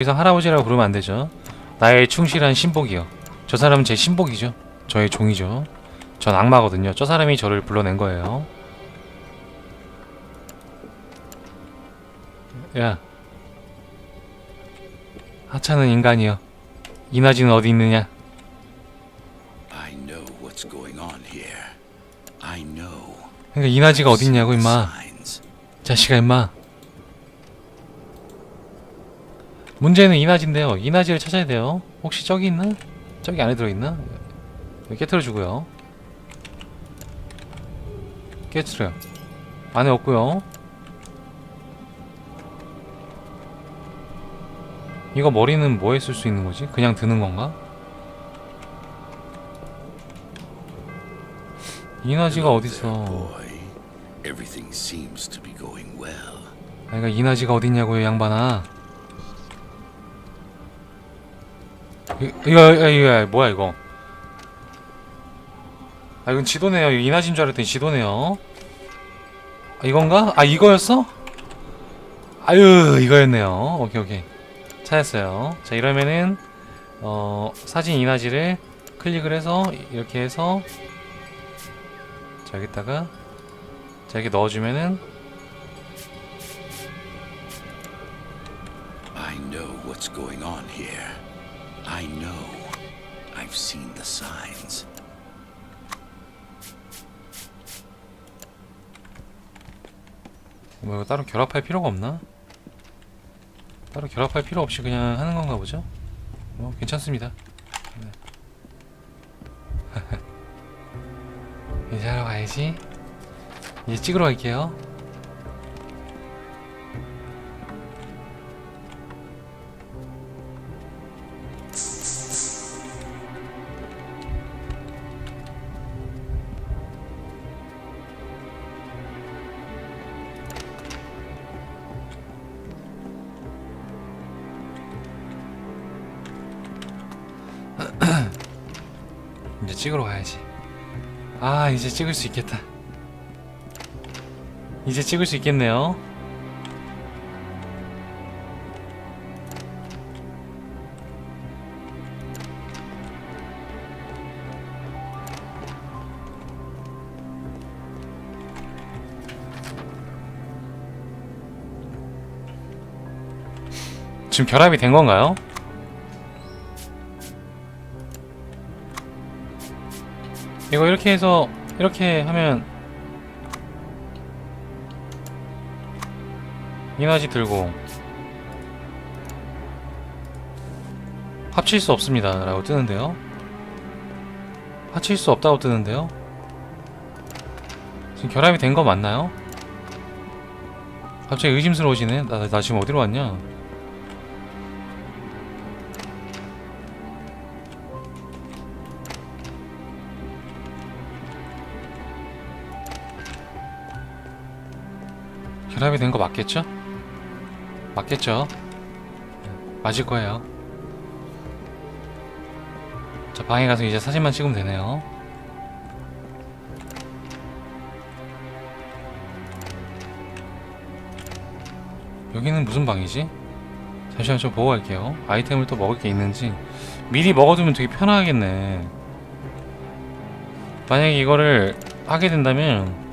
이상 할아버지라고 부르면 안 되죠. 나의 충실한 신복이요. 저 사람은 제 신복이죠. 저의 종이죠. 전 악마거든요. 저 사람이 저를 불러낸 거예요. 야. 하찮은 인간이여. 이나지는 어디 있느냐? I know what's going on here. I know. 그러니까 이나지가 어디 있냐고 임마. 자식아 임마. 문제는 이나지인데요. 이나지를 찾아야 돼요. 혹시 저기 있나? 저기 안에 들어있나? 여기 깨트려주고요. 깨트려. 안에 없고요. 이거 머리는 뭐에 쓸 수 있는 거지? 그냥 드는 건가? 이나지가 어딨어? 아, 그러니까 이나지가 어딨냐고요, 양반아. 이- 이거, 이거, 이거, 뭐야, 이거. 아, 이건 지도네요. 이나지인 줄 알았더니 지도네요. 아, 이건가? 아, 이거였어? 아유, 이거였네요. 오케이, 오케이. 찾았어요. 자, 이러면은, 어, 사진 이나지를 클릭을 해서, 이렇게 해서, 자, 여기다가, 자, 이렇게 넣어주면은, I know what's going on here. I know. I've seen the signs. 뭐 이거 따로 결합할 필요가 없나? 따로 결합할 필요 없이 그냥 하는 건가 보죠? 뭐 괜찮습니다. 네. 이제 하러 가야지. 이제 찍으러 갈게요. 아, 이제 찍을 수 있겠다. 이제 찍을 수 있겠네요. 지금 결합이 된 건가요? 이거 이렇게 해서 이렇게 하면 이나지 들고 합칠 수 없습니다 라고 뜨는데요. 합칠 수 없다고 뜨는데요. 지금 결합이 된 거 맞나요? 갑자기 의심스러워지네. 나, 나 지금 어디로 왔냐 결합이 된 거 맞겠죠? 맞겠죠? 네, 맞을 거예요. 자, 방에 가서 이제 사진만 찍으면 되네요. 여기는 무슨 방이지? 잠시만 좀 보고 갈게요. 아이템을 또 먹을 게 있는지 미리 먹어두면 되게 편하겠네. 만약에 이거를 하게 된다면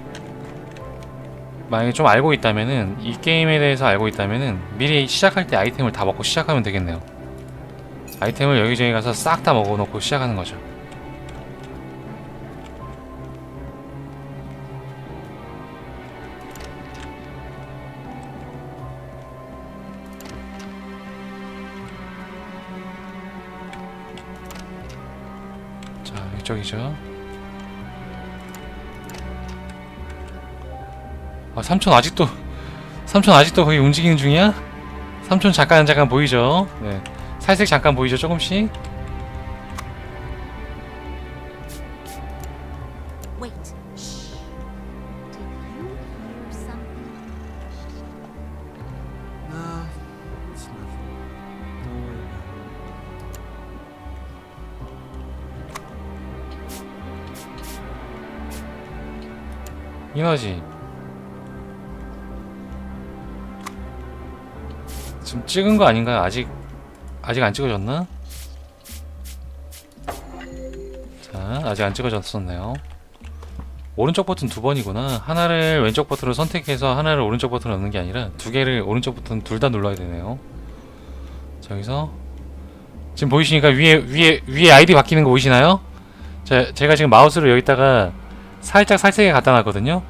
만약에 좀 알고 있다면은 이 게임에 대해서 알고 있다면은 미리 시작할 때 아이템을 다 먹고 시작하면 되겠네요. 아이템을 여기저기 가서 싹 다 먹어놓고 시작하는 거죠. 자, 이쪽이죠. 아, 삼촌 아직도 삼촌 아직도 거기 움직이는 중이야? 삼촌 잠깐 잠깐 보이죠? 네. 살색 잠깐 보이죠? 조금씩. Did 지금 찍은 거 아닌가요? 아직 아직 안 찍어졌나? 자, 아직 안 찍어졌었네요. 오른쪽 버튼 두 번이구나. 하나를 왼쪽 버튼으로 선택해서 하나를 오른쪽 버튼으로 넣는 게 아니라 두 개를 오른쪽 버튼 둘 다 눌러야 되네요. 자, 여기서 지금 보이시니까 위에 위에 위에 아이디 바뀌는 거 보이시나요? 자, 제가 지금 마우스를 여기다가 살짝 살색에 갖다 놨거든요.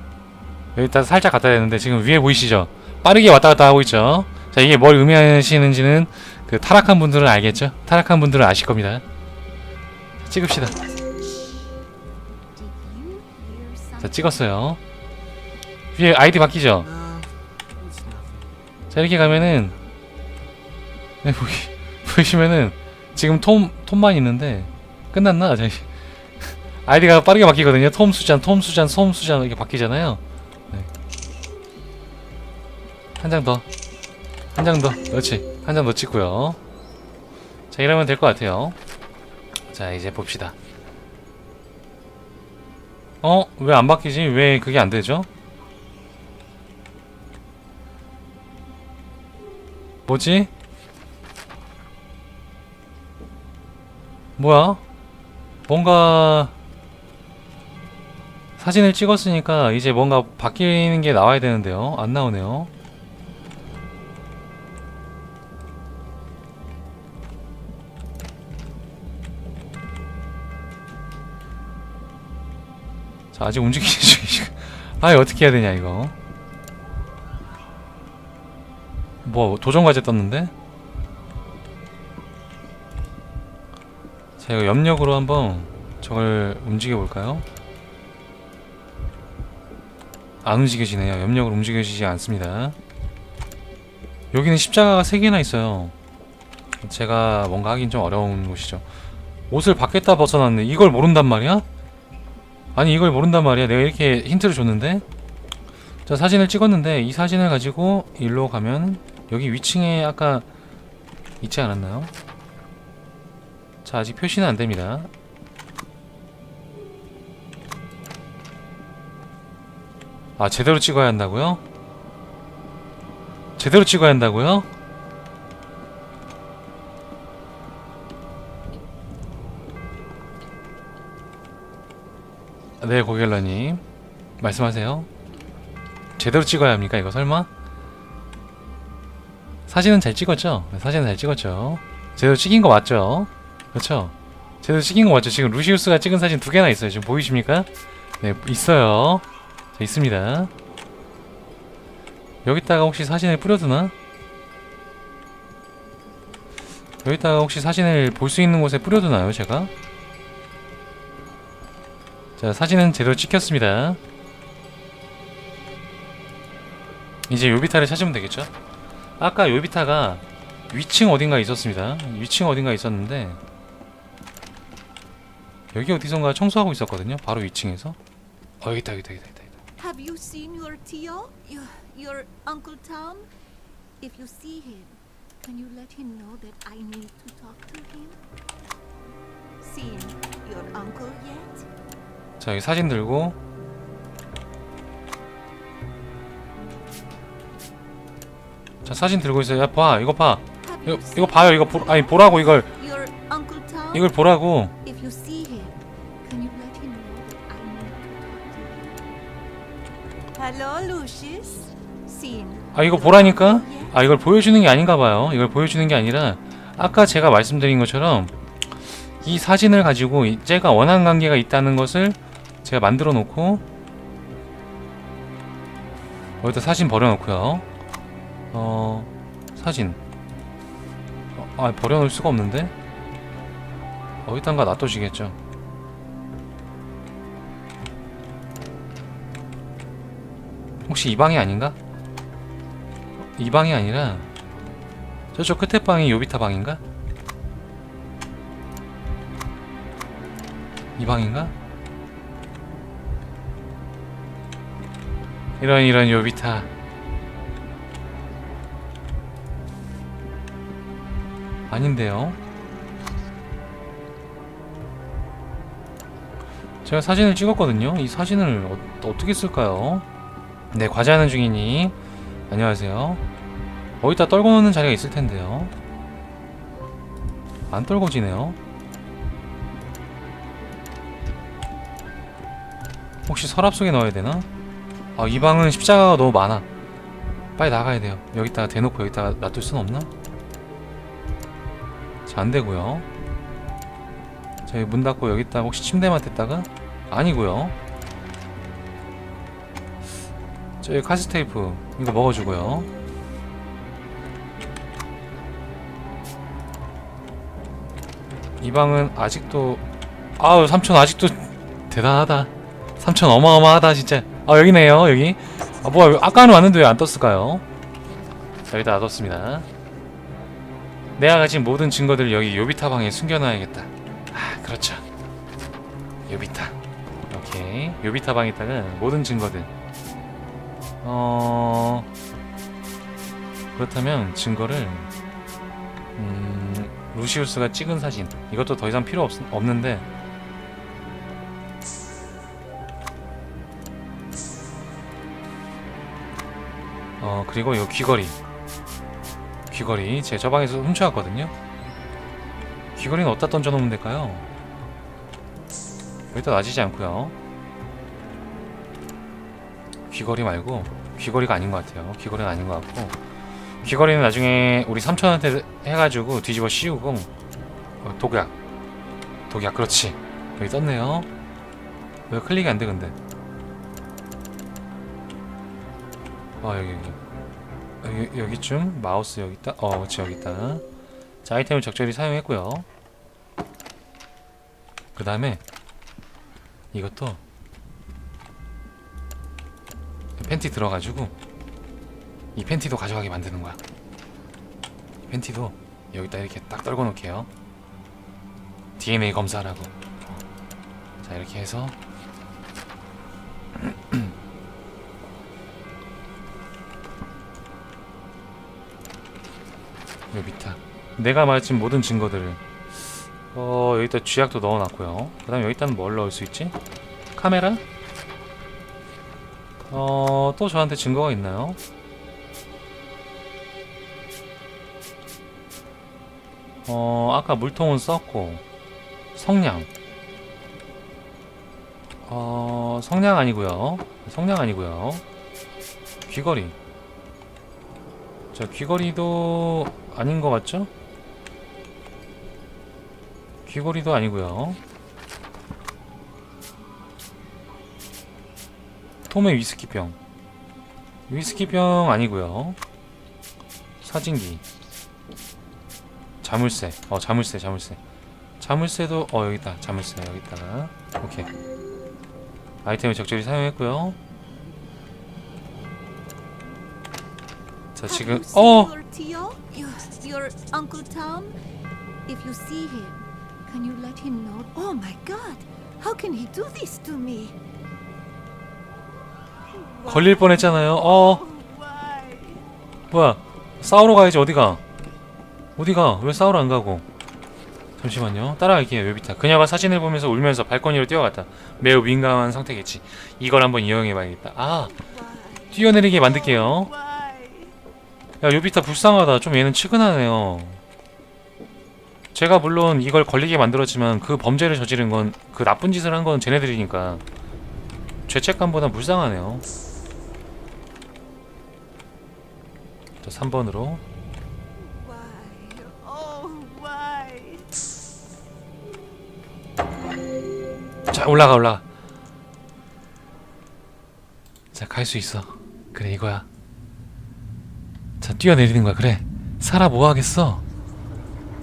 여기다 살짝 갖다 놨는데 지금 위에 보이시죠? 빠르게 왔다 갔다 하고 있죠. 자, 이게 뭘 의미하시는지는 그 타락한 분들은 알겠죠? 타락한 분들은 아실 겁니다. 자, 찍읍시다. 자, 찍었어요. 위에 아이디 바뀌죠? 자, 이렇게 가면은 네, 보이, 보시면은 지금 톰, 톰만 있는데 끝났나? 자, 아이디가 빠르게 바뀌거든요. 톰 수잔, 톰 수잔, 솜 수잔 이렇게 바뀌잖아요. 네. 한장 더. 한 장 더. 그렇지. 한 장 더 찍고요. 자, 이러면 될 것 같아요. 자, 이제 봅시다. 어? 왜 안 바뀌지? 왜 그게 안 되죠? 뭐지? 뭐야? 뭔가 사진을 찍었으니까 이제 뭔가 바뀌는 게 나와야 되는데요. 안 나오네요. 자, 아직 움직이는 중이시고. 아, 어떻게 해야 되냐, 이거. 뭐, 도전 과제 떴는데? 자, 이거 염력으로 한번 저걸 움직여 볼까요? 안 움직여지네요. 염력으로 움직여지지 않습니다. 여기는 십자가가 3개나 있어요. 제가 뭔가 하긴 좀 어려운 곳이죠. 옷을 밖에다 벗어놨네. 이걸 모른단 말이야? 아니 이걸 모른단 말이야. 내가 이렇게 힌트를 줬는데 자 사진을 찍었는데 이 사진을 가지고 일로 가면 여기 위층에 아까 있지 않았나요? 자 아직 표시는 안 됩니다. 아 제대로 찍어야 한다고요? 제대로 찍어야 한다고요? 네 고결라님 말씀하세요. 제대로 찍어야 합니까 이거 설마? 사진은 잘 찍었죠? 네, 사진은 잘 찍었죠. 제대로 찍힌 거 맞죠? 그렇죠? 제대로 찍힌 거 맞죠? 지금 루시우스가 찍은 사진 두 개나 있어요. 지금 보이십니까? 네 있어요. 자, 있습니다. 여기다가 혹시 사진을 뿌려두나? 여기다가 혹시 사진을 볼 수 있는 곳에 뿌려두나요, 제가? 자, 사진은 제대로 찍혔습니다. 이제 요비타를 찾으면 되겠죠? 아까 요비타가 위층 어딘가 있었습니다. 위층 어딘가 있었는데 여기 어디선가 청소하고 있었거든요. 바로 위층에서. 어, 여기 있다, 여기 있다, 여기 있다. Have you seen your Tio? Your, your Uncle Tom? If you see him, can you let him know that I need to talk to him? Seen your uncle yet? 자, 여기 사진 들고 자, 사진 들고 있어요. 야, 봐. 이거 봐. 이거, 이거 봐요. 이거 보, 아니 보라고 이걸. 이걸 보라고. 아, 이거 보라니까? 아, 이걸 보여주는 게 아닌가 봐요. 이걸 보여주는 게 아니라 아까 제가 말씀드린 것처럼 이 사진을 가지고 이- 제가 원한 관계가 있다는 것을 제가 만들어 놓고 여기다 사진 버려 놓고요. 어, 사진. 어, 아, 버려 놓을 수가 없는데. 어디단가 놔두시겠죠. 혹시 이 방이 아닌가? 이 방이 아니라 저쪽 끝에 방이 요비타 방인가? 이 방인가? 이런 이런 요비타 아닌데요 제가 사진을 찍었거든요 이 사진을 어, 어떻게 쓸까요? 네 과제하는 중이니 안녕하세요 어디다 떨궈 놓는 자리가 있을 텐데요 안 떨궈지네요. 혹시 서랍 속에 넣어야 되나? 아, 이 방은 십자가가 너무 많아. 빨리 나가야 돼요. 여기다가 대놓고 여기다가 놔둘 순 없나? 자, 안 되고요. 저희 문 닫고 여기다 혹시 침대만 댔다가? 아니고요. 저기 카스테이프 이거 먹어주고요. 이 방은 아직도 아우 삼촌 아직도 대단하다. 삼촌 어마어마하다 진짜. 아 여기네요 여기. 아 뭐야 아까는 왔는데 왜 안 떴을까요? 자 여기다 놔뒀습니다. 내가 가진 모든 증거들을 여기 요비타 방에 숨겨놔야겠다. 아 그렇죠. 요비타. 오케이 요비타 방에다가 모든 증거들. 어 그렇다면 증거를 음, 루시우스가 찍은 사진 이것도 더 이상 필요 없, 없는데 그리고 요 귀걸이. 귀걸이 제 저 방에서 훔쳐왔거든요. 귀걸이는 어디다 던져놓으면 될까요? 여기다 놔지지 않고요. 귀걸이 말고 귀걸이가 아닌 것 같아요. 귀걸이는 아닌 것 같고. 귀걸이는 나중에 우리 삼촌한테 해가지고 뒤집어 씌우고 어, 독약. 독약 그렇지. 여기 떴네요. 왜 클릭이 안 돼 근데? 아 여기 여기 여기 여기쯤 마우스 여기 있다 어 그렇지 여기 있다 자 아이템을 적절히 사용했고요 그 다음에 이것도 팬티 들어가지고 이 팬티도 가져가게 만드는 거야. 이 팬티도 여기다 이렇게 딱 떨궈 놓게요. DNA 검사라고. 자 이렇게 해서 여기다 내가 말친 모든 증거들을 어 여기다 쥐약도 넣어놨고요. 그 다음 에 여기다는 뭘 넣을 수 있지? 카메라? 어 또 저한테 증거가 있나요? 어 아까 물통은 썼고 성냥 어 성냥 아니고요 성냥 아니고요 귀걸이 자 귀걸이도 아닌 것 같죠? 귀걸이도 아니고요 톰의 위스키병 위스키병 아니고요 사진기 자물쇠. 어 자물쇠 자물쇠. 자물쇠도 어 여기 있다. 자물쇠 여기 있다. 오케이. 아이템을 적절히 사용했고요. 자 지금 어? If you see him, can you let him know? Oh my God! How can he do this to me? 걸릴 뻔했잖아요. 어? 뭐야 싸우러 가야지 어디가? 어디가? 왜 싸우러 안 가고? 잠시만요. 따라갈게요. 요비타. 그녀가 사진을 보면서 울면서 발코니로 뛰어갔다. 매우 민감한 상태겠지. 이걸 한번 이용해봐야겠다. 아? 뛰어내리게 만들게요. 야 요비타 불쌍하다. 좀 얘는 측은하네요. 제가 물론 이걸 걸리게 만들었지만 그 범죄를 저지른 건 그 나쁜 짓을 한 건 쟤네들이니까 죄책감보다 불쌍하네요. 자 3번으로. Why? Oh, why? 자 올라가 올라가. 자 갈 수 있어. 그래 이거야 자 뛰어내리는 거야. 그래. 살아 뭐 하겠어?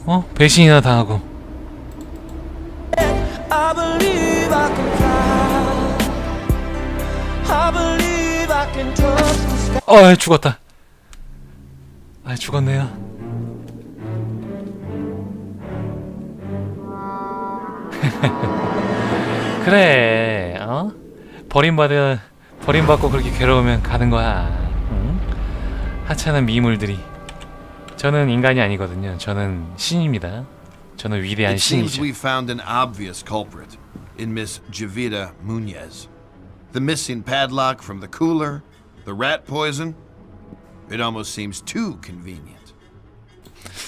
어? 배신이나 당하고. 어 죽었다. 아 죽었네요. 그래 어? 버림받아 버림받고 그렇게 괴로우면 가는 거야. 응? 하찮은 미물들이 저는 인간이 아니거든요 저는 신입니다 저는 위대한 It seems 신이죠 we found an obvious culprit in Miss Javita Munez. The missing padlock from the cooler, the rat poison. It almost seems too convenient.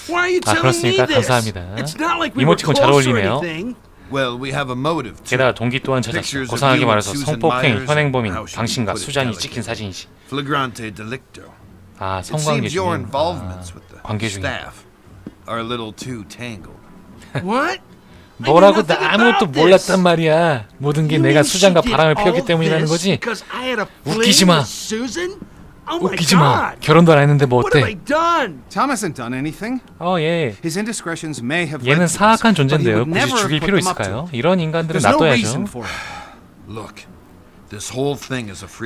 Why are you 아, telling me 그렇습니까? this? 감사합니다. It's not like we were 이모티콘 잘 close or 어울리네요. anything. Well, we have a motive. too. 게다가 동기 또한 찾았어. 고상하게 말해서 성폭행 현행범인 당신과 수잔이 찍힌? 사진이지. Flagrante delicto. 아 It 성관계 seems your 중인 involvements 아, with the 관계 중인 staff are a little too tangled. What? 뭐라고 나 아무것도 몰랐단. 말이야. 모든 게 You 내가 did 바람을 all 피웠기 때문이라는 this 거지. Because I had a 웃기지 마. with Susan? Oh my 웃기지 마. God. 결혼도 안 했는데 뭐 What have I 어때? done? Tom hasn't done anything. 어 예. His indiscretions may have 얘는 led to this, 사악한 but he 존재인데요. would 굳이 never 죽일 have 필요 put them up to 있을까요? it. 이런 인간들은 There's no 놔둬야죠. reason for it. Look,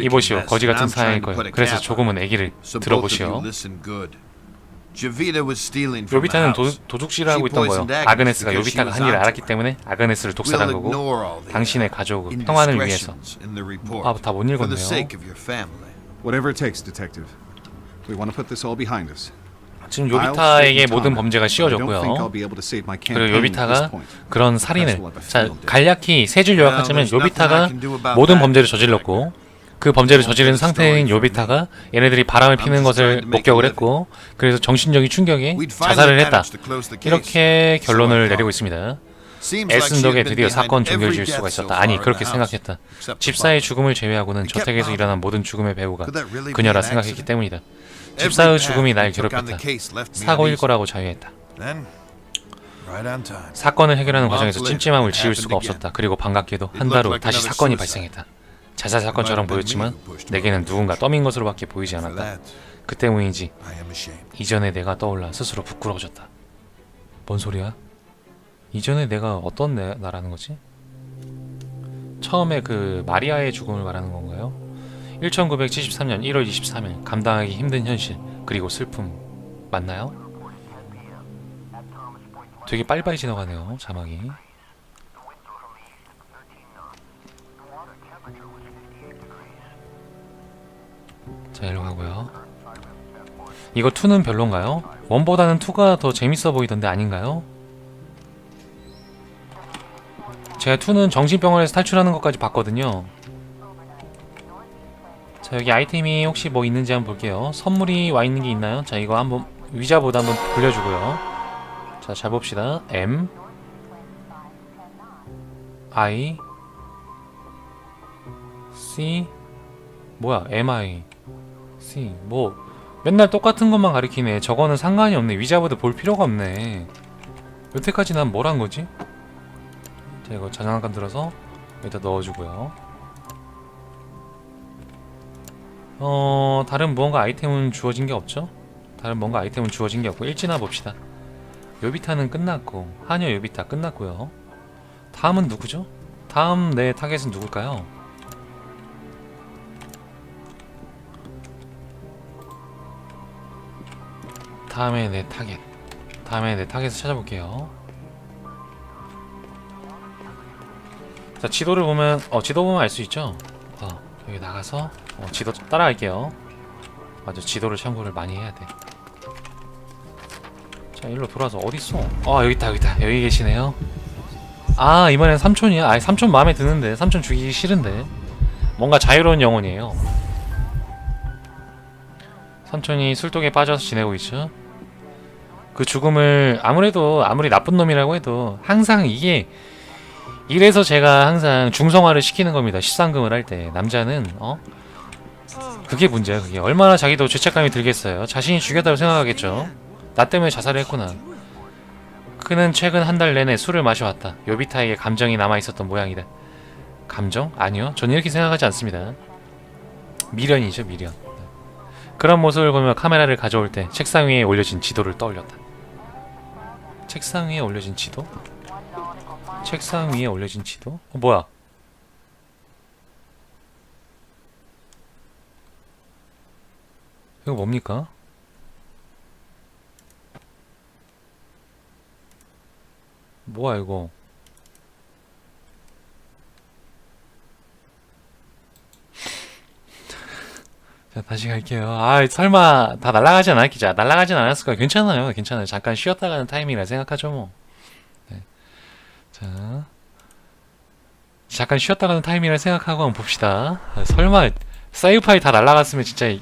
이보시오. 거지 같은 I'm trying 사양일 to put 거예요. a 그래서 cap on it. 조금은 애기를 So both of you 들어보시오. listen good. Javita was stealing from the 요비타는 도. 도둑질을 하고 She 있던 Agnes 아그네스가 요비타가 한 일을 알았기. 때문에 아그네스를 독살한 We'll 거고 ignore all the 당신의 uh, 가족의 평안을 위해서 indiscretions in the report 아, 다못 for the 읽었네요. sake of your family. Whatever it takes, detective. We want to put this all behind us. 지금 요비타에게 모든 범죄가 씌워졌고요. 그리고 요비타가. 그런 살인을 자. 간략히 세 줄 요약하자면 요비타가 모든. 범죄를 저질렀고 그 범죄를 저지른 상태인 요비타가 얘네들이 바람을 피는 것을 목격을 했고 그래서 정신적인 충격에 자살을 했다. 이렇게 결론을. 내리고 있습니다. She 덕에 드디어 사건 every 종결 지을 수가 있었다. 아니 그렇게 생각했다. 집사의. 죽음을 제외하고는 저택에서 일어난 모든 죽음의 be 그녀라 생각했기? 때문이다. 집사의 죽음이 날 괴롭혔다. 사고일. 거라고 자유했다. 사건을 해결하는 과정에서 찜찜함을 지울 수가. 없었다. 그리고 반갑게도 한 달 후 다시 사건이. 발생했다. 자살 사건처럼 보였지만 내게는. 누군가 떠민 것으로밖에 보이지 않았다. 그 때문인지. 이전에 내가 떠올라 스스로 부끄러워졌다. 뭔 소리야? 이전에 내가 어떤 내, 나라는 거지? 처음에 그 마리아의 죽음을 말하는 건가요? 1973년 1월 23일 감당하기 힘든 현실 그리고 슬픔 맞나요? 되게 빨리빨리 지나가네요 자막이 자 일로 가고요 이거 2는 별론가요? 1보다는 2가 더 재밌어 보이던데 아닌가요? 제가 2는 정신병원에서 탈출하는 것까지 봤거든요 자 여기 아이템이 혹시 뭐 있는지 한번 볼게요. 선물이 와 있는 게 있나요? 자 이거 한번 위자보다 한번 돌려주고요. 자 잘 봅시다. M. I. C. 뭐야? MI C. 뭐 맨날 똑같은 것만 가리키네. 저거는 상관이 없네. 위자보드 볼 필요가 없네. 여태까지 난 뭘 한 거지? 자 이거 장난감 들어서 여기다 넣어주고요 어 다른 무언가 아이템은 주어진 게 없죠? 다른 뭔가 아이템은 주어진 게 없고 일진화 봅시다 요비타는 끝났고 하녀 요비타 끝났고요 다음은 누구죠? 다음 내 타겟은 누굴까요? 다음에 내 타겟 다음에 내 타겟을 찾아볼게요 자 지도를 보면 어 지도 보면 알 수 있죠 어 여기 나가서 어, 지도 따라갈게요. 맞아 지도를 참고를 많이 해야 돼자 일로 돌아서 어딨어? 아 여기 있다 여기 있다. 여기 계시네요. 아 이번엔 삼촌이야? 아 삼촌 마음에 드는데. 삼촌 죽이기 싫은데. 뭔가 자유로운 영혼이에요. 삼촌이 술독에 빠져서 지내고 있죠. 그 죽음을 아무래도 아무리 나쁜 놈이라고 해도 항상 이게 이래서 제가 항상 중성화를 시키는 겁니다. 십상금을 할 때 남자는 어 그게 문제야. 그게 얼마나 자기도 죄책감이 들겠어요. 자신이 죽였다고 생각하겠죠. 나 때문에 자살을 했구나. 그는 최근 한 달 내내 술을 마셔왔다. 요비타에게 감정이 남아 있었던 모양이다. 감정? 아니요. 저는 이렇게 생각하지 않습니다. 미련이죠, 미련. 그런 모습을 보며 카메라를 가져올 때 책상 위에 올려진 지도를 떠올렸다. 책상 위에 올려진 지도? 책상 위에 올려진 지도? 어, 뭐야? 이거 뭡니까? 뭐야 이거? 자 다시 갈게요. 아 설마 다 날아가진 않았겠지? 아, 날아가진 않았을 거야. 괜찮아요, 괜찮아요. 잠깐 쉬었다 가는 타이밍이라 생각하죠 뭐. 네. 자 잠깐 쉬었다 가는 타이밍이라 생각하고 한번 봅시다. 아, 설마 세이브 파일 다 날아갔으면 진짜 이-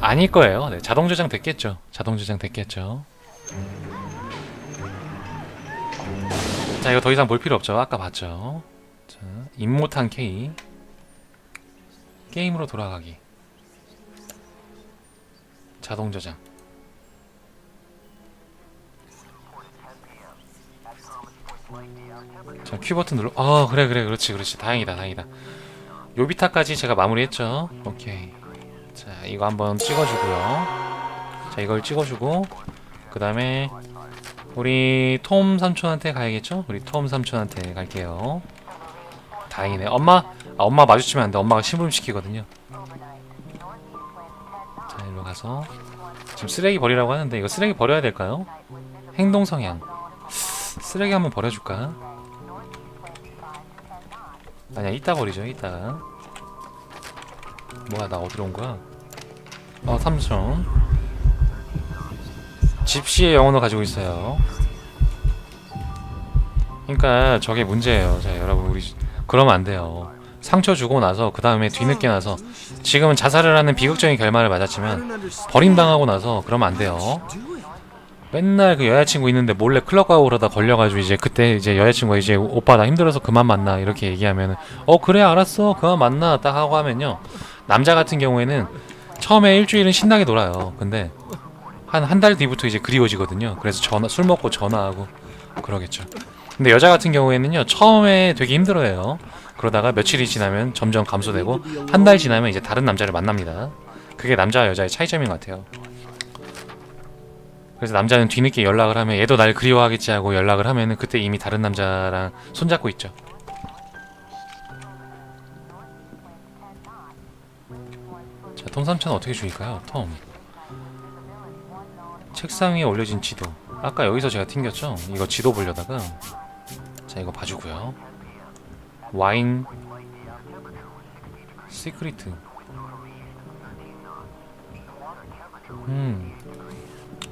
아닐 거예요. 네, 자동 저장 됐겠죠. 자동 저장 됐겠죠. 자, 이거 더 이상 볼 필요 없죠. 아까 봤죠. 자, 임모탄 K. 게임으로 돌아가기. 자동 저장. 자, 큐 버튼 눌러. 아, 그래, 그래, 그렇지, 그렇지. 다행이다, 다행이다. 요비타까지 제가 마무리했죠. 오케이. 자, 이거 한번 찍어주고요. 자, 이걸 찍어주고, 그 다음에 우리 톰 삼촌한테 가야겠죠? 우리 톰 삼촌한테 갈게요. 다행이네. 엄마, 아, 엄마 마주치면 안 돼. 엄마가 심부름 시키거든요. 자, 일로 가서 지금 쓰레기 버리라고 하는데 이거 쓰레기 버려야 될까요? 행동 성향. 쓰레기 한번 버려줄까? 아니야, 이따 버리죠. 이따가. 뭐야, 나 어디로 온 거야? 어, 삼촌. 집시의 영혼을 가지고 있어요. 그러니까 저게 문제예요. 자, 여러분 우리 그러면 안 돼요. 상처 주고 나서 그 다음에 뒤늦게 나서 지금은 자살을 하는 비극적인 결말을 맞았지만 버림당하고 나서 그러면 안 돼요. 맨날 그 여자친구 있는데 몰래 클럽 가고 그러다 걸려가지고 이제 그때 이제 여자친구가 이제 오빠 나 힘들어서 그만 만나 이렇게 얘기하면 어 그래 알았어. 그만 만나. 딱 하고 하면요. 남자 같은 경우에는 처음에 일주일은 신나게 놀아요. 근데 한 한 달 뒤부터 이제 그리워지거든요. 그래서 전화 술 먹고 전화하고 그러겠죠. 근데 여자 같은 경우에는요 처음에 되게 힘들어해요. 그러다가 며칠이 지나면 점점 감소되고 한 달 지나면 이제 다른 남자를 만납니다. 그게 남자와 여자의 차이점인 것 같아요 그래서 남자는 뒤늦게 연락을 하면 얘도 날 그리워하겠지 하고 연락을 하면은 그때 이미 다른 남자랑 손잡고 있죠. 자, 톰 삼촌 어떻게 죽일까요? 톰. 책상 위에 올려진 지도. 아까 여기서 제가 튕겼죠? 이거 지도 보려다가 자, 이거 봐주고요. 와인 시크리트. 음.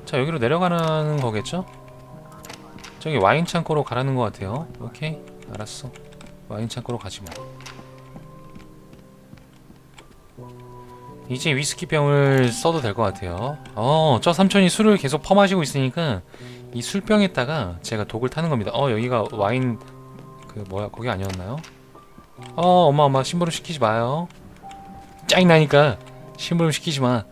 자 여기로 내려가는 거겠죠? 저기 와인 창고로 가라는 것 같아요. 오케이 알았어. 와인 창고로 가지 뭐. 이제 위스키 병을 써도 될 것 같아요. 어, 저 삼촌이 술을 계속 퍼마시고 있으니까 이 술병에다가 제가 독을 타는 겁니다. 어, 여기가 와인 그 뭐야 거기 아니었나요? 어, 엄마 엄마 심부름 시키지 마요. 짱나니까 심부름 시키지 마.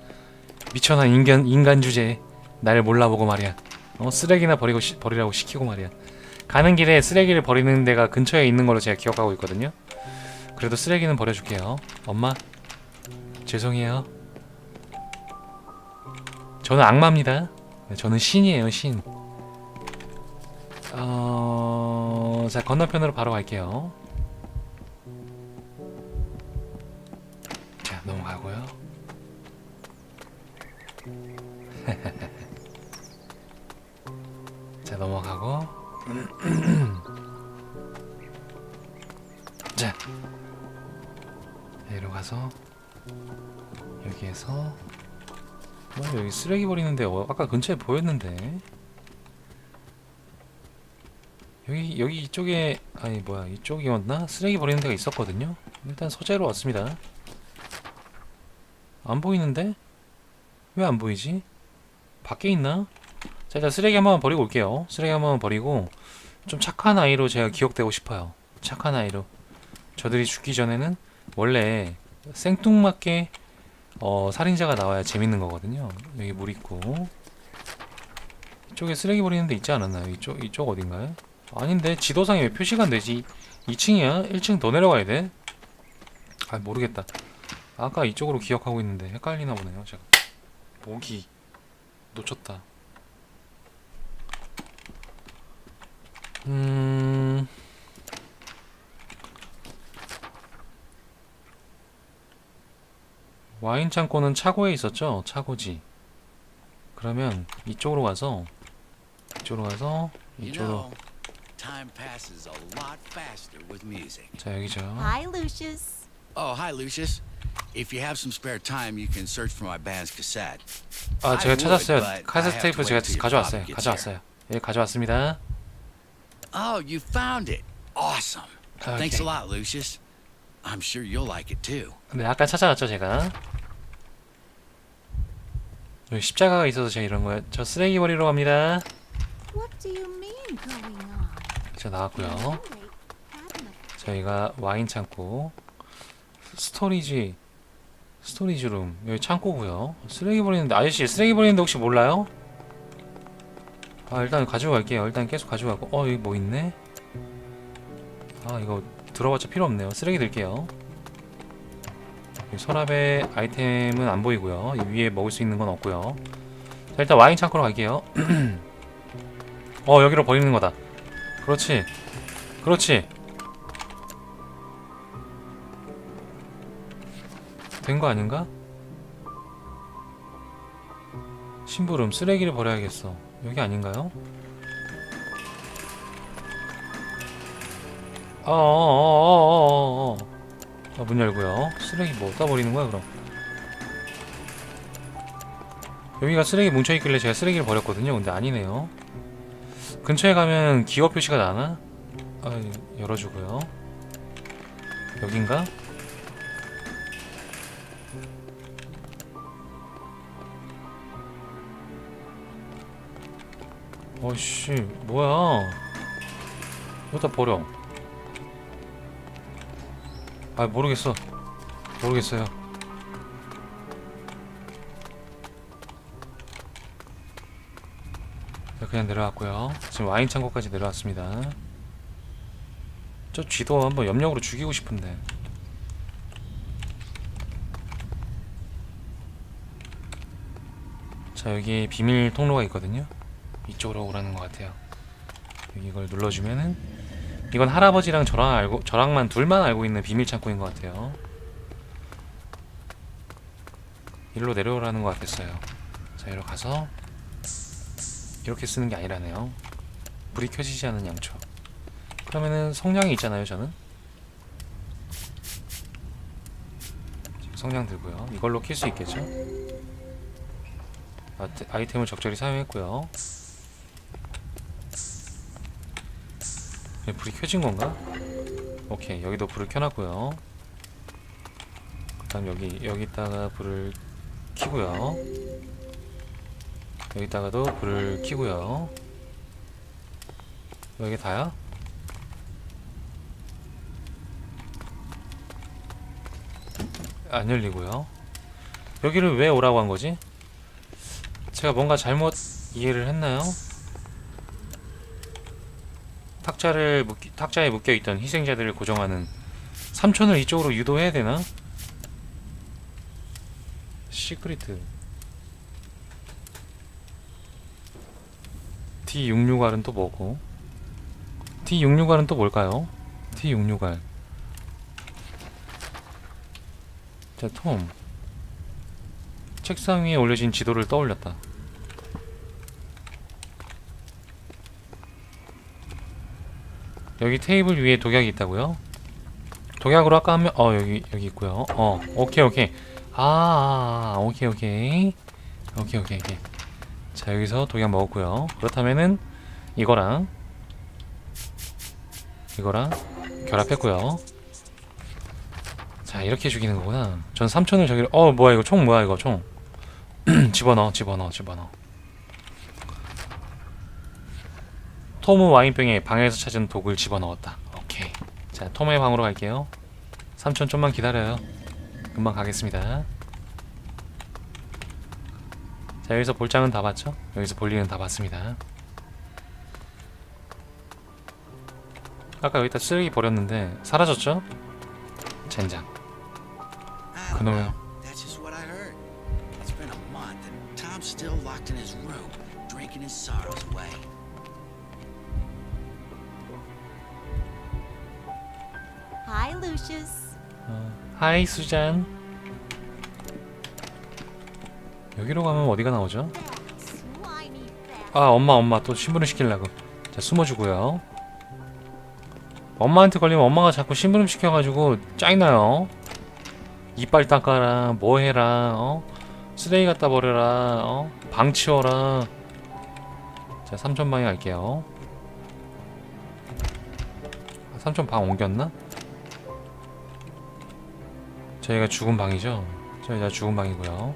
미천한 인간 인간 주제. 날 몰라보고 말이야. 어 쓰레기나 버리고 시, 버리라고 시키고 말이야. 가는 길에 쓰레기를 버리는 데가 근처에 있는 걸로 제가 기억하고 있거든요. 그래도 쓰레기는 버려줄게요. 엄마 죄송해요. 저는 악마입니다. 네, 저는 신이에요 신. 어... 자 건너편으로 바로 갈게요. 자 넘어가고요. 자 넘어가고. 자 여기로 가서 여기에서 뭐 여기 쓰레기 버리는데 어, 아까 근처에 보였는데. 여기 여기 이쪽에 아니 뭐야 이쪽이었나? 쓰레기 버리는 데가 있었거든요. 일단 소재로 왔습니다. 안 보이는데? 왜 안 보이지? 밖에 있나 자, 일단 쓰레기 한번 버리고 올게요. 쓰레기 한번 버리고 좀 착한 아이로 제가 기억되고 싶어요. 착한 아이로. 저들이 죽기 전에는 원래 생뚱맞게 어, 살인자가 나와야 재밌는 거거든요. 여기 물 있고 이쪽에 쓰레기 버리는 데 있지 않았나요? 이쪽 이쪽 어딘가요? 아닌데 지도상에 왜 표시가 안 되지? 2층이야? 1층 더 내려가야 돼? 아 모르겠다. 아까 이쪽으로 기억하고 있는데 헷갈리나 보네요. 제가 목이 놓쳤다. 음. 와인 창고는 차고에 있었죠? 차고지. 그러면 이쪽으로 가서 이쪽으로 가서 이쪽으로 time passes a lot faster with music. 자 여기죠. Hi, Lucius. Oh, hi, Lucius. If you have some spare time, you can search for my band's cassette. 아 제가 찾았어요. 카세트 테이프 제가 가져왔어요. 가져왔어요. 예 가져왔습니다. Oh, you found it. Awesome. Thanks Okay. a lot, Lucius. I'm sure you'll like it too. 네 아까 찾아왔죠 제가. 여기 십자가가 있어서 제가 이런 거예요. 저 쓰레기 버리러 갑니다. What do you mean going on? 자 나왔고요. 저희가 와인 창고, 스토리지, 스토리지 룸 여기 창고고요. 쓰레기 버리는데 아저씨 쓰레기 버리는데 혹시 몰라요? 아 일단 가지고 갈게요. 일단 계속 가지고 가고 어 여기 뭐 있네? 아 이거 들어봤자 필요 없네요. 쓰레기 들게요. 서랍에 아이템은 안 보이고요. 이 위에 먹을 수 있는 건 없고요. 자 일단 와인 창고로 갈게요. 어 여기로 버리는 거다. 그렇지. 그렇지. 된 거 아닌가? 심부름 쓰레기를 버려야겠어. 여기 아닌가요? 어어어어어어 아, 문 열고요. 쓰레기 뭐 어디다 버리는 거야 그럼? 여기가 쓰레기 뭉쳐있길래 제가 쓰레기를 버렸거든요. 근데 아니네요. 근처에 가면 기업 표시가 나나? 아, 열어주고요. 여긴가? 어이씨 뭐야? 여기다 버려. 아 모르겠어. 모르겠어요. 자, 그냥 내려왔고요. 지금 와인 창고까지 내려왔습니다. 저 쥐도 한번 염력으로 죽이고 싶은데. 자 여기 비밀 통로가 있거든요 이쪽으로 오라는 것 같아요. 이걸 눌러주면은 이건 할아버지랑 저랑 알고 저랑만 둘만 알고 있는 비밀 창고인 것 같아요. 일로 내려오라는 것 같았어요. 자, 이리로 가서 이렇게 쓰는 게 아니라네요. 불이 켜지지 않은 양초. 그러면은 성냥이 있잖아요, 저는. 성냥 들고요. 이걸로 킬 수 있겠죠? 아이템을 적절히 사용했고요. 불이 켜진 건가? 오케이 여기도 불을 켜놨고요. 그 다음 여기 여기다가 불을 켜고요. 여기다가도 불을 켜고요. 여기 다야? 안 열리고요. 여기를 왜 오라고 한 거지? 제가 뭔가 잘못 이해를 했나요? 탁자를 묶 탁자에 묶여 있던 희생자들을 고정하는 삼촌을 이쪽으로 유도해야 되나? 시크리트 D66R은 또 뭐고? D66R은 또 뭘까요? D66R 자, 톰 책상 위에 올려진 지도를 떠올렸다. 여기 테이블 위에 독약이 있다고요? 독약으로 아까 하면 어 여기 여기 있고요. 어 오케이 오케이 아, 아 오케이 오케이 오케이 오케이 오케이 자 여기서 독약 먹었고요. 그렇다면은 이거랑 이거랑 결합했고요. 자 이렇게 죽이는 거구나. 전 삼촌을 저기를 어 뭐야 이거 총 뭐야 이거 총 집어넣어 집어넣어 집어넣어. 톰은 와인병에 방에서 찾은 독을 집어넣었다. 오케이. 자, 톰의 방으로 갈게요. 삼촌 좀만 기다려요. 금방 가겠습니다. 자, 여기서 볼장은 다 봤죠? 여기서 볼일은 다 봤습니다. 아까 여기다 쓰레기 버렸는데 사라졌죠? 젠장. 그놈의 still locked in his room, drinking his sorrows away. Hi, Lucius. 하이 수잔. 여기로 가면 어디가 나오죠? 아 엄마 엄마 또 심부름 시키려고 자 숨어주고요 엄마한테 걸리면 엄마가 자꾸 심부름 시켜가지고 짜증나요 이빨 닦아라 뭐 해라 어 쓰레기 갖다 버려라 어 방 치워라 자 삼촌 방에 갈게요 아, 삼촌 방 옮겼나? 저희가 죽은 방이죠? 저희가 죽은 방이고요